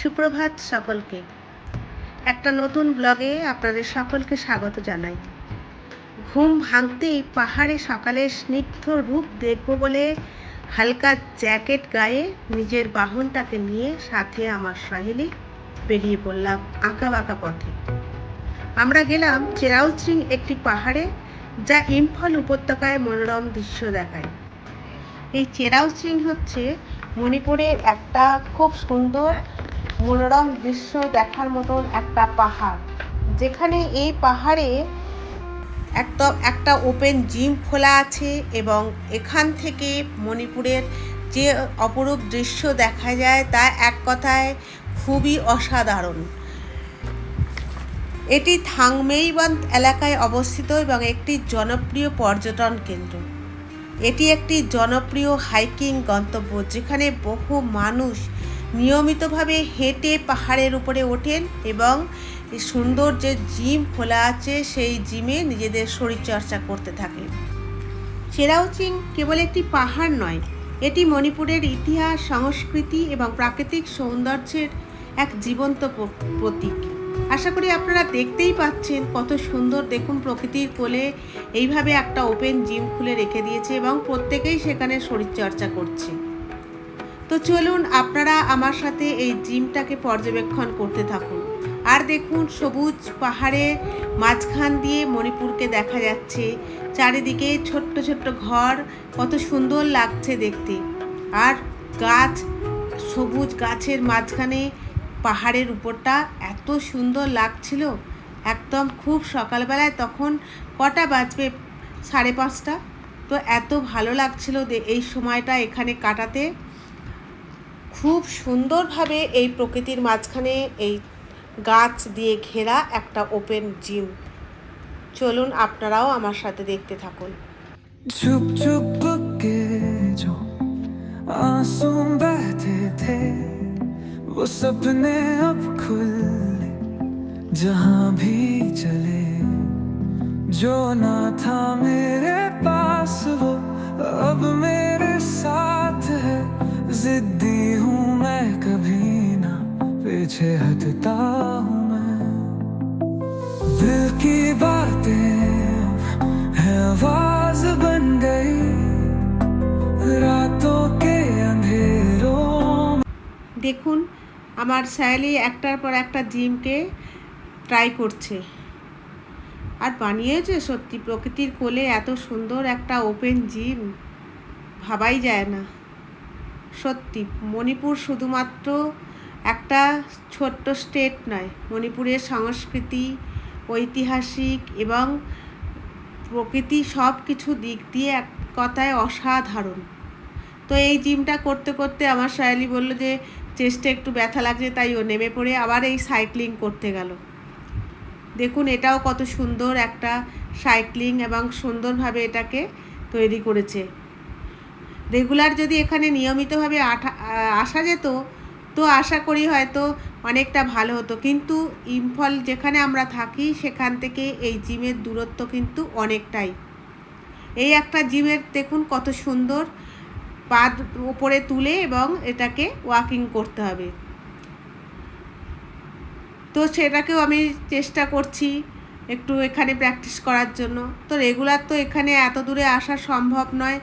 সুপ্রভাত সকলকে। একটা নতুন ব্লগে আপনাদের সকলকে স্বাগত জানাই। ঘুম ভাঙতেই পাহাড়ে সকালে স্নিগ্ধ রূপ দেখব বলে হালকা জ্যাকেট গায়ে নিজের বাহনটাকে নিয়ে সাথে আমার সহেলি বেরিয়ে পড়লাম আঁকা বাঁকা পথে। আমরা গেলাম চেরাউচিং একটি পাহাড়ে যা ইম্ফল উপত্যকায় মনোরম দৃশ্য দেখায়। এই চেরাউচিং হচ্ছে মণিপুরের একটা খুব সুন্দর মনোরম দৃশ্য দেখার মতন একটা পাহাড়। যেখানে এই পাহাড়ে একটা একটা ওপেন জিম খোলা আছে এবং এখান থেকে মণিপুরের যে অপরূপ দৃশ্য দেখা যায় তা এক কথায় খুবই অসাধারণ। এটি থাংমেইবান্ত এলাকায় অবস্থিত এবং একটি জনপ্রিয় পর্যটন কেন্দ্র। এটি একটি জনপ্রিয় হাইকিং গন্তব্য যেখানে বহু মানুষ নিয়মিতভাবে হেঁটে পাহাড়ের উপরে ওঠেন এবং সুন্দর যে জিম খোলা আছে, সেই জিমে নিজেদের শরীরচর্চা করতে থাকেন। চেরাউচিং কেবল একটি পাহাড় নয়, এটি মণিপুরের ইতিহাস, সংস্কৃতি এবং প্রাকৃতিক সৌন্দর্যের এক জীবন্ত প্রতীক। আশা করি আপনারা দেখতেই পাচ্ছেন কত সুন্দর দেখুন প্রকৃতির কোলে এইভাবে একটা ওপেন জিম খুলে রেখে দিয়েছে এবং প্রত্যেকেই সেখানে শরীরচর্চা করছে। তো চলুন আপনারা আমার সাথে এই জিমটাকে পর্যবেক্ষণ করতে থাকুন। আর দেখুন, সবুজ পাহাড়ে মাঝখান দিয়ে মণিপুরকে দেখা যাচ্ছে। চারিদিকে ছোট্ট ছোট্ট ঘর, কত সুন্দর লাগছে দেখতে। আর গাছ, সবুজ গাছের মাঝখানে পাহাড়ের উপরটা এত সুন্দর লাগছিল। একদম খুব সকালবেলায় তখন কটা বাজবে? সাড়ে পাঁচটা। তো এত ভালো লাগছিল এই সময়টা এখানে কাটাতে। খুব সুন্দরভাবে এই প্রকৃতির মাঝখানে এই গাছ দিয়ে ঘেরা একটা ওপেন জিম চলুন আপনারাও আমার সাথে দেখতে থাকুন छुप छुप के जो आंसू बहते थे वो सपने अब खुले जहां भी चले जो ना था मेरे पास वो अब मेरे साथ है जिद्दी हूँ मैं कभी ना पीछे हटता हूँ मैं दिल की बातें है आवाज बन गई रातों के अंधेरों দেখুন আমার স্যালি একটার পর একটা জিমকে ট্রাই করছে আর বানিয়েছে সত্যি প্রকৃতির কোলে এত সুন্দর একটা ওপেন জিম ভাবাই যায় না সত্যি, মণিপুর শুধুমাত্র একটা ছোট্ট স্টেট নয়। মণিপুরের সংস্কৃতি, ঐতিহাসিক এবং প্রকৃতি সব কিছু দিক দিয়ে এক কথায় অসাধারণ। তো এই জিমটা করতে করতে আমার সায়ালি বলল যে চেস্টে একটু ব্যথা লাগছে, তাই ও নেমে পড়ে আবার এই সাইক্লিং করতে গেল। দেখুন, এটাও কত সুন্দর একটা সাইক্লিং এবং সুন্দরভাবে এটাকে তৈরি করেছে। রেগুলার যদি এখানে নিয়মিতভাবে আসা যেত, তো আশা করি হয়তো অনেকটা ভালো হতো। কিন্তু ইম্ফল যেখানে আমরা থাকি, সেখান থেকে এই জিমের দূরত্ব কিন্তু অনেকটাই। এই একটা জিমের দেখুন কত সুন্দর পা ওপরে তুলে এবং এটাকে ওয়াকিং করতে হবে। তো সেটাকেও আমি চেষ্টা করছি একটু এখানে প্র্যাকটিস করার জন্য। তো রেগুলার তো এখানে এত দূরে আসা সম্ভব নয়।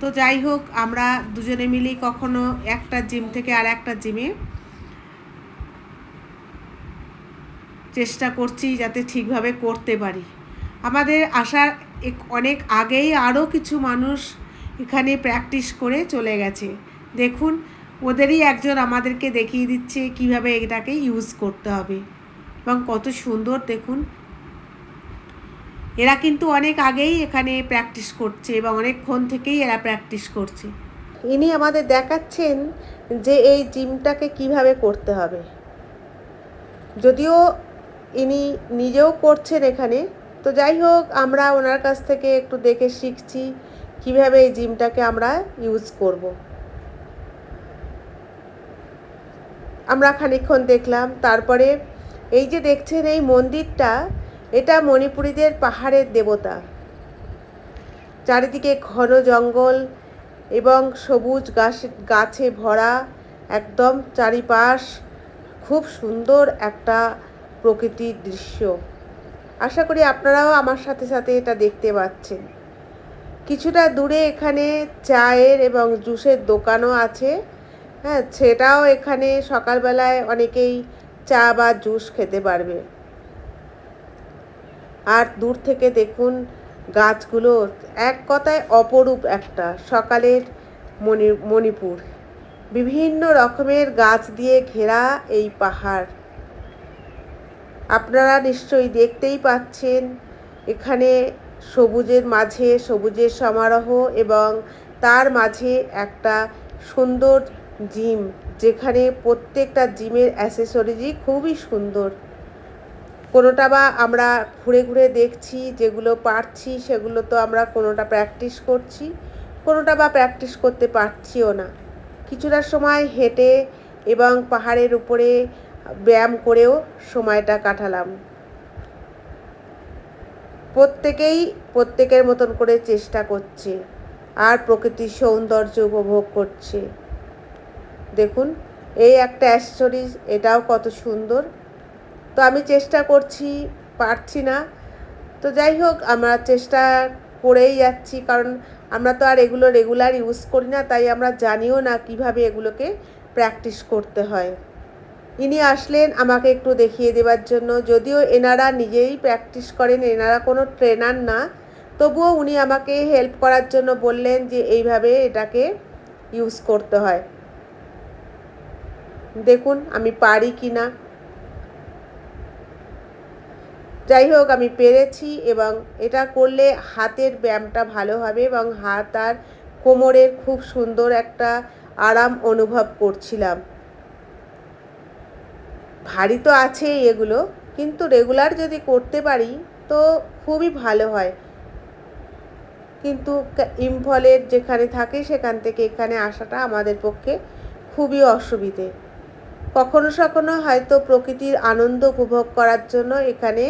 তো যাই হোক, আমরা দুজনে মিলেই কখনো একটা জিম থেকে আর একটা জিমে চেষ্টা করছি যাতে ঠিকভাবে করতে পারি। আমাদের আসার অনেক আগেই আরও কিছু মানুষ এখানে প্র্যাকটিস করে চলে গেছে। দেখুন, ওদেরই একজন আমাদেরকে দেখিয়ে দিচ্ছে কীভাবে এটাকে ইউজ করতে হবে। এবং কত সুন্দর দেখুন এরা কিন্তু অনেক আগেই এখানে প্র্যাকটিস করছে এবং অনেকক্ষণ থেকেই এরা প্র্যাকটিস করছে। ইনি আমাদের দেখাচ্ছেন যে এই জিমটাকে কীভাবে করতে হবে। যদিও ইনি নিজেও করছেন এখানে, তো যাই হোক, আমরা ওনার কাছ থেকে একটু দেখে শিখছি কীভাবে এই জিমটাকে আমরা ইউজ করব। আমরা খানিকক্ষণ দেখলাম, তারপরে এই যে দেখছেন এই মন্দিরটা এটা মণিপুরীদের পাহাড়ের দেবতা। চারিদিকে ঘন জঙ্গল এবং সবুজ গাছ গাছে ভরা একদম চারিপাশ। খুব সুন্দর একটা প্রকৃতির দৃশ্য। আশা করি আপনারাও আমার সাথে সাথে এটা দেখতে পাচ্ছেন। কিছুটা দূরে এখানে চায়ের এবং জুসের দোকানও আছে। হ্যাঁ সেটাও এখানে সকালবেলায় অনেকেই চা বা জুস খেতে পারবে। আর দূর থেকে দেখুন গাছগুলো এক কথায় অপরূপ একটা সকালের মণি, মণিপুর। বিভিন্ন রকমের গাছ দিয়ে ঘেরা এই পাহাড়। আপনারা নিশ্চয়ই দেখতেই পাচ্ছেন এখানে সবুজের মাঝে সবুজের সমারোহ এবং তার মাঝে একটা সুন্দর জিম, যেখানে প্রত্যেকটা জিমের অ্যাসেসরিজই খুবই সুন্দর। কোনোটা বা আমরা ঘুরে ঘুরে দেখছি, যেগুলো পারছি, সেগুলো তো আমরা কোনোটা প্র্যাকটিস করছি, কোনোটা বা প্র্যাকটিস করতে পারছিও না। কিছুটা সময় হেঁটে এবং পাহাড়ের উপরে ব্যায়াম করেও সময়টা কাটালাম। প্রত্যেকেই প্রত্যেকের মতন করে চেষ্টা করছে, আর প্রকৃতির সৌন্দর্য উপভোগ করছে। দেখুন, এই একটা অ্যাসেসরিজ এটাও কত সুন্দর। তো আমি চেষ্টা করছি, পারছি না। তো যাই হোক, আমরা চেষ্টা করেই যাচ্ছি, কারণ আমরা তো আর এগুলো রেগুলার ইউজ করি না, তাই আমরা জানিও না কীভাবে এগুলোকে প্র্যাকটিস করতে হয়। ইনি আসলেন আমাকে একটু দেখিয়ে দেওয়ার জন্য। যদিও এনারা নিজেই প্র্যাকটিস করেন, এনারা কোনো ট্রেনার না, তবুও উনি আমাকে হেল্প করার জন্য বললেন যে এইভাবে এটাকে ইউজ করতে হয়। দেখুন, আমি পারি কি না যাই হোক, আমি পেরেছি এবং এটা করলে হাতের ব্যায়ামটা ভালো হবে এবং হাত আর কোমরের খুব সুন্দর একটা আরাম অনুভব করছিলাম। ভারী তো আছেই এগুলো, কিন্তু রেগুলার যদি করতে পারি তো খুবই ভালো হয়। কিন্তু ইম্ফলের যেখানে থাকে সেখান থেকে এখানে আসাটা আমাদের পক্ষে খুবই অসুবিধে। কখনো সখনো হয়তো প্রকৃতির আনন্দ উপভোগ করার জন্য এখানে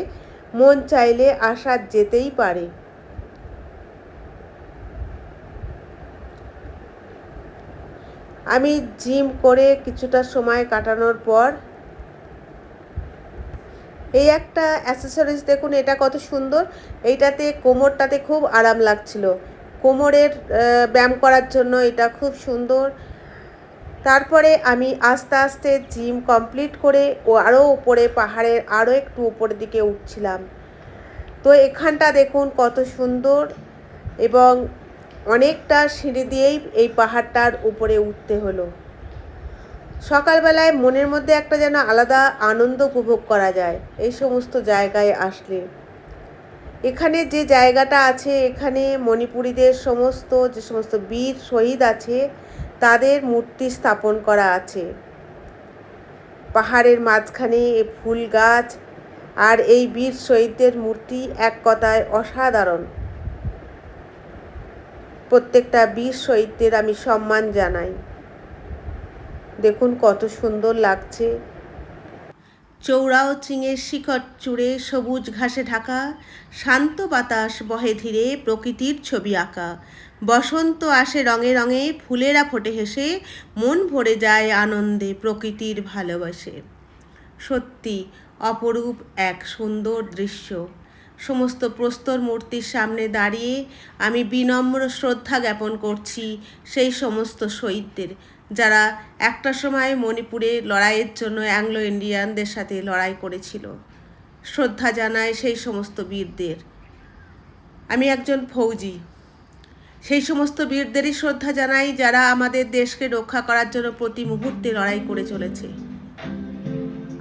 মন চাইলে আসা যেতেই পারে। আমি জিম করে কিছুটা সময় কাটানোর পর এই একটা অ্যাসেসরিজ দেখুন, এটা কত সুন্দর। এইটাতে, কোমরটাতে খুব আরাম লাগছিল। কোমরের ব্যায়াম করার জন্য এটা খুব সুন্দর। তারপরে আমি আস্তে আস্তে জিম কমপ্লিট করে ও আরও উপরে পাহাড়ের আরও একটু উপরের দিকে উঠছিলাম। তো এখানটা দেখুন কত সুন্দর এবং অনেকটা সিঁড়ি দিয়েই এই পাহাড়টার উপরে উঠতে হলো। সকালবেলায় মনের মধ্যে একটা যেন আলাদা আনন্দ উপভোগ করা যায় এই সমস্ত জায়গায় আসলে। এখানে যে জায়গাটা আছে, এখানে মণিপুরীদের সমস্ত, যে সমস্ত বীর শহীদ আছে তাদের মূর্তি স্থাপন করা আছে। পাহাড়ের মাঝখানে এ ফুল গাছ আর এই বীর শহীদদের মূর্তি এক কথায় অসাধারণ। প্রত্যেকটা বীর শহীদদের আমি সম্মান জানাই। দেখুন কত সুন্দর লাগছে। চৌড়াও চিঙের শিখর চূড়ে সবুজ ঘাসে ঢাকা, শান্ত বাতাস বহে ধীরে প্রকৃতির ছবি আঁকা। বসন্ত আসে রঙে রঙে, ফুলেরা ফোটে হেসে, মন ভরে যায় আনন্দে প্রকৃতির ভালোবাসে। সত্যি, অপরূপ এক সুন্দর দৃশ্য। সমস্ত প্রস্তর মূর্তির সামনে দাঁড়িয়ে আমি বিনম্র শ্রদ্ধা জ্ঞাপন করছি সেই সমস্ত শহীদদের। যারা একটা সময় মণিপুরে লড়াইয়ের জন্য অ্যাংলো ইন্ডিয়ানদের সাথে লড়াই করেছিল। শ্রদ্ধা জানায় সেই সমস্ত বীরদের। আমি একজন ফৌজি। সেই সমস্ত বীরদেরই শ্রদ্ধা জানাই যারা আমাদের দেশকে রক্ষা করার জন্য প্রতি মুহূর্তে লড়াই করে চলেছে।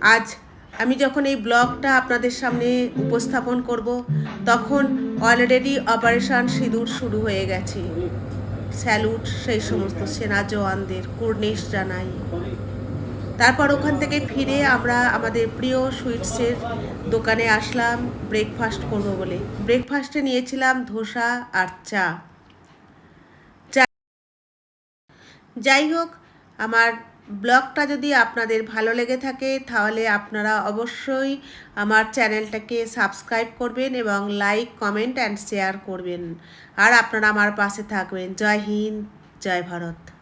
আজ আমি যখন এই ব্লগটা আপনাদের সামনে উপস্থাপন করব, তখন অলরেডি অপারেশন সিঁদুর শুরু হয়ে গেছে। স্যালুট, সেই সমস্ত সেনা জওয়ানদের, কুর্নিশ জানাই। তারপর ওখান থেকে ফিরে আমরা আমাদের প্রিয় সুইটসের দোকানে আসলাম ব্রেকফাস্ট করব বলে। ব্রেকফাস্টে নিয়েছিলাম ধোসা আর চা। যাই হোক, আমার ব্লগটা যদি আপনাদের ভালো লেগে থাকে, তাহলে আপনারা অবশ্যই আমার চ্যানেলটাকে সাবস্ক্রাইব করবেন এবং লাইক, কমেন্ট অ্যান্ড শেয়ার করবেন। আর আপনারা আমার পাশে থাকবেন। জয় হিন্দ, জয় ভারত।